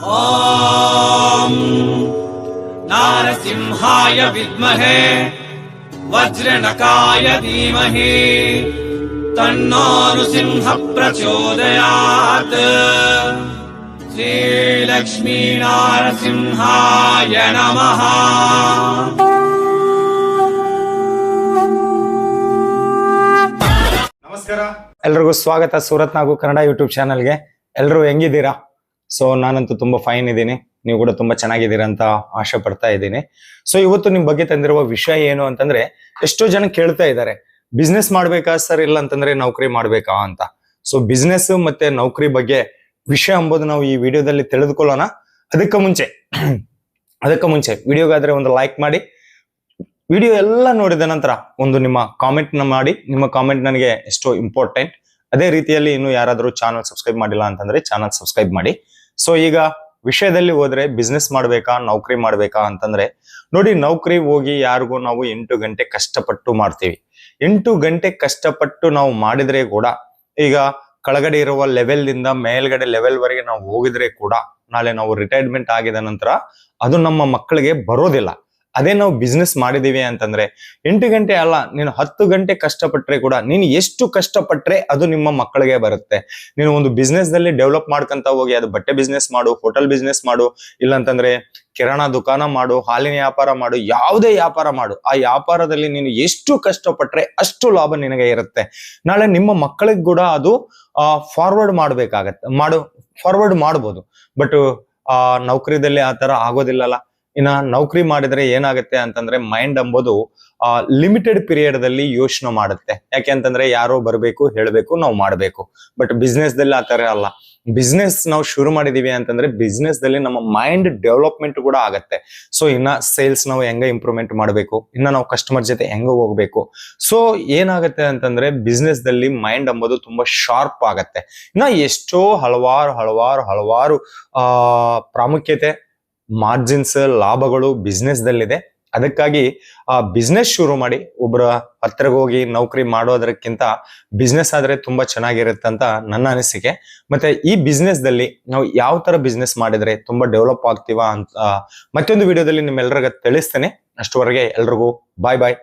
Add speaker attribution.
Speaker 1: ॐ नारसिंहाय विद्महे वज्रनकाय धीमहि तन्नो नृसिंह प्रचोदयात् श्रीलक्ष्मीनारसिंहाय नमः
Speaker 2: ನಮಸ್ಕಾರ ಎಲ್ರಿಗೂ ಸ್ವಾಗತ ಸೂರತ್ ನಾಗು ಕನ್ನಡ ಯೂಟ್ಯೂಬ್ ಚಾನಲ್ಗೆ ಎಲ್ಲರೂ ಹೆಂಗಿದ್ದೀರಾ ಸೊ ನಾನಂತೂ ತುಂಬಾ ಫೈನ್ ಇದ್ದೀನಿ. ನೀವು ಕೂಡ ತುಂಬಾ ಚೆನ್ನಾಗಿದ್ದೀರಾ ಅಂತ ಆಶೆ ಪಡ್ತಾ ಇದ್ದೀನಿ. ಸೊ ಇವತ್ತು ನಿಮ್ ಬಗ್ಗೆ ತಂದಿರುವ ವಿಷಯ ಏನು ಅಂತಂದ್ರೆ, ಎಷ್ಟೋ ಜನ ಕೇಳ್ತಾ ಇದ್ದಾರೆ ಬಿಸ್ನೆಸ್ ಮಾಡ್ಬೇಕಾ ಸರ್ ಇಲ್ಲ ಅಂತಂದ್ರೆ ನೌಕರಿ ಮಾಡ್ಬೇಕಾ ಅಂತ. ಸೊ ಬಿಸ್ನೆಸ್ ಮತ್ತೆ ನೌಕರಿ ಬಗ್ಗೆ ವಿಷಯ ಎಂಬುದು ನಾವು ಈ ವಿಡಿಯೋದಲ್ಲಿ ತಿಳಿದುಕೊಳ್ಳೋಣ. ಅದಕ್ಕೆ ಮುಂಚೆ ಅದಕ್ಕೆ ಮುಂಚೆ ವಿಡಿಯೋಗಾದ್ರೆ ಒಂದು ಲೈಕ್ ಮಾಡಿ. ವಿಡಿಯೋ ಎಲ್ಲ ನೋಡಿದ ನಂತರ ಒಂದು ನಿಮ್ಮ ಕಾಮೆಂಟ್ನ ಮಾಡಿ. ನಿಮ್ಮ ಕಾಮೆಂಟ್ ನನಗೆ ಎಷ್ಟೋ ಇಂಪಾರ್ಟೆಂಟ್ ಅದೇ ರೀತಿಯಲ್ಲಿ ಇನ್ನು ಯಾರಾದರೂ ಚಾನಲ್ ಸಬ್ಸ್ಕ್ರೈಬ್ ಮಾಡಿಲ್ಲ ಅಂತಂದ್ರೆ ಚಾನಲ್ ಸಬ್ಸ್ಕ್ರೈಬ್ ಮಾಡಿ. ಸೊ ಈಗ ವಿಷಯದಲ್ಲಿ ಹೋದ್ರೆ ಬಿಸ್ನೆಸ್ ಮಾಡ್ಬೇಕಾ, ನೌಕರಿ ಮಾಡ್ಬೇಕಾ ಅಂತಂದ್ರೆ, ನೋಡಿ ನೌಕರಿ ಹೋಗಿ ಯಾರಿಗೂ ನಾವು ಎಂಟು ಗಂಟೆ ಕಷ್ಟಪಟ್ಟು ಮಾಡ್ತೀವಿ. ಎಂಟು ಗಂಟೆ ಕಷ್ಟಪಟ್ಟು ನಾವು ಮಾಡಿದ್ರೆ ಕೂಡ, ಈಗ ಕೆಳಗಡೆ ಇರುವ ಲೆವೆಲ್ ದಿಂದ ಮೇಲ್ಗಡೆ ಲೆವೆಲ್ ವರೆಗೆ ನಾವು ಹೋಗಿದ್ರೆ ಕೂಡ, ನಾಳೆ ನಾವು ರಿಟೈರ್ಮೆಂಟ್ ಆಗಿದ ನಂತರ, ಅದು ನಮ್ಮ ಮಕ್ಕಳಿಗೆ ಬರೋದಿಲ್ಲ. ಅದೇ ನಾವು ಬಿಸ್ನೆಸ್ ಮಾಡಿದೀವಿ ಅಂತಂದ್ರೆ ಎಂಟು ಗಂಟೆ ಅಲ್ಲ, ನೀನು ಹತ್ತು ಗಂಟೆ ಕಷ್ಟಪಟ್ರೆ ಕೂಡ ನೀನು ಎಷ್ಟು ಕಷ್ಟಪಟ್ರೆ ಅದು ನಿಮ್ಮ ಮಕ್ಕಳಿಗೆ ಬರುತ್ತೆ. ನೀನು ಒಂದು ಬಿಸ್ನೆಸ್ನಲ್ಲಿ ಡೆವಲಪ್ ಮಾಡ್ಕೊಂತ ಹೋಗಿ, ಅದು ಬಟ್ಟೆ ಬಿಸ್ನೆಸ್ ಮಾಡು ಹೋಟೆಲ್ ಬಿಸ್ನೆಸ್ ಮಾಡು, ಇಲ್ಲಂತಂದ್ರೆ ಕಿರಾಣ ದುಕಾನ ಮಾಡು, ಹಾಲಿನ ವ್ಯಾಪಾರ ಮಾಡು, ಯಾವುದೇ ವ್ಯಾಪಾರ ಮಾಡು. ಆ ವ್ಯಾಪಾರದಲ್ಲಿ ನೀನು ಎಷ್ಟು ಕಷ್ಟಪಟ್ರೆ ಅಷ್ಟು ಲಾಭ ನಿನಗೆ ಇರುತ್ತೆ. ನಾಳೆ ನಿಮ್ಮ ಮಕ್ಕಳಿಗೆ ಕೂಡ ಅದು ಫಾರ್ವರ್ಡ್ ಮಾಡ್ಬೇಕಾಗತ್ತೆ, ಮಾಡು ಫಾರ್ವರ್ಡ್ ಮಾಡ್ಬೋದು. ಬಟ್ ಆ, ನೌಕರಿದಲ್ಲಿ ಆ ತರ ಆಗೋದಿಲ್ಲಲ್ಲ. ಇನ್ನ ನೌಕರಿ ಮಾಡಿದ್ರೆ ಏನಾಗುತ್ತೆ ಅಂತಂದ್ರೆ ಮೈಂಡ್ ಅಂಬೋದು, ಆ ಲಿಮಿಟೆಡ್ ಪೀರಿಯಡ್ ದಲ್ಲಿ ಯೋಚನೆ ಮಾಡುತ್ತೆ. ಯಾಕೆ ಅಂತಂದ್ರೆ ಯಾರೋ ಬರಬೇಕು, ಹೇಳಬೇಕು, ನಾವು ಮಾಡಬೇಕು. ಬಟ್ ಬಿಸ್ನೆಸ್ ದಲ್ಲಿ ಆ ತರ ಅಲ್ಲ. ಬಿಸ್ನೆಸ್ ನಾವು ಶುರು ಮಾಡಿದೀವಿ ಅಂತಂದ್ರೆ ಬಿಸ್ನೆಸ್ ದಲ್ಲಿ ನಮ್ಮ ಮೈಂಡ್ ಡೆವಲಪ್ಮೆಂಟ್ ಕೂಡ ಆಗತ್ತೆ. ಸೊ ಇನ್ನ ಸೇಲ್ಸ್ ನಾವು ಹೆಂಗ ಇಂಪ್ರೂವ್ಮೆಂಟ್ ಮಾಡಬೇಕು? ಇನ್ನ ನಾವು ಕಸ್ಟಮರ್ ಜೊತೆ ಹೆಂಗ ಹೋಗ್ಬೇಕು? ಸೊ ಏನಾಗುತ್ತೆ ಅಂತಂದ್ರೆ ಬಿಸ್ನೆಸ್ ದಲ್ಲಿ ಮೈಂಡ್ ಅಂಬೋದು ತುಂಬಾ ಶಾರ್ಪ್ ಆಗತ್ತೆ. ಇನ್ನ ಎಷ್ಟೋ ಹಲವಾರು ಹಲವಾರು ಹಲವಾರು, ಆ, ಪ್ರಾಮುಖ್ಯತೆ ಮಾರ್ಜಿನ್ಸ್, ಲಾಭಗಳು ಬಿಸ್ನೆಸ್ ದಲ್ಲಿದೆ ಅದಕ್ಕಾಗಿ ಆ ಬಿಸ್ನೆಸ್ ಶುರು ಮಾಡಿ ಒಬ್ಬರ ಹತ್ರಗೆ ಹೋಗಿ ನೌಕರಿ ಮಾಡೋದಕ್ಕಿಂತ ಬಿಸ್ನೆಸ್ ಆದ್ರೆ ತುಂಬಾ ಚೆನ್ನಾಗಿರುತ್ತೆ ಅಂತ ನನ್ನ ಅನಿಸಿಕೆ. ಮತ್ತೆ ಈ ಬಿಸ್ನೆಸ್ ದಲ್ಲಿ ನಾವು ಯಾವ ತರ ಬಿಸ್ನೆಸ್ ಮಾಡಿದ್ರೆ ತುಂಬಾ ಡೆವಲಪ್ ಆಗ್ತೀವ ಅಂತ ಮತ್ತೊಂದು ವಿಡಿಯೋದಲ್ಲಿ ನಿಮ್ಮೆಲ್ಲರಿಗ ತಿಳಿಸ್ತೇನೆ. ಅಷ್ಟುವರೆಗೆ ಎಲ್ರಿಗೂ ಬಾಯ್ ಬಾಯ್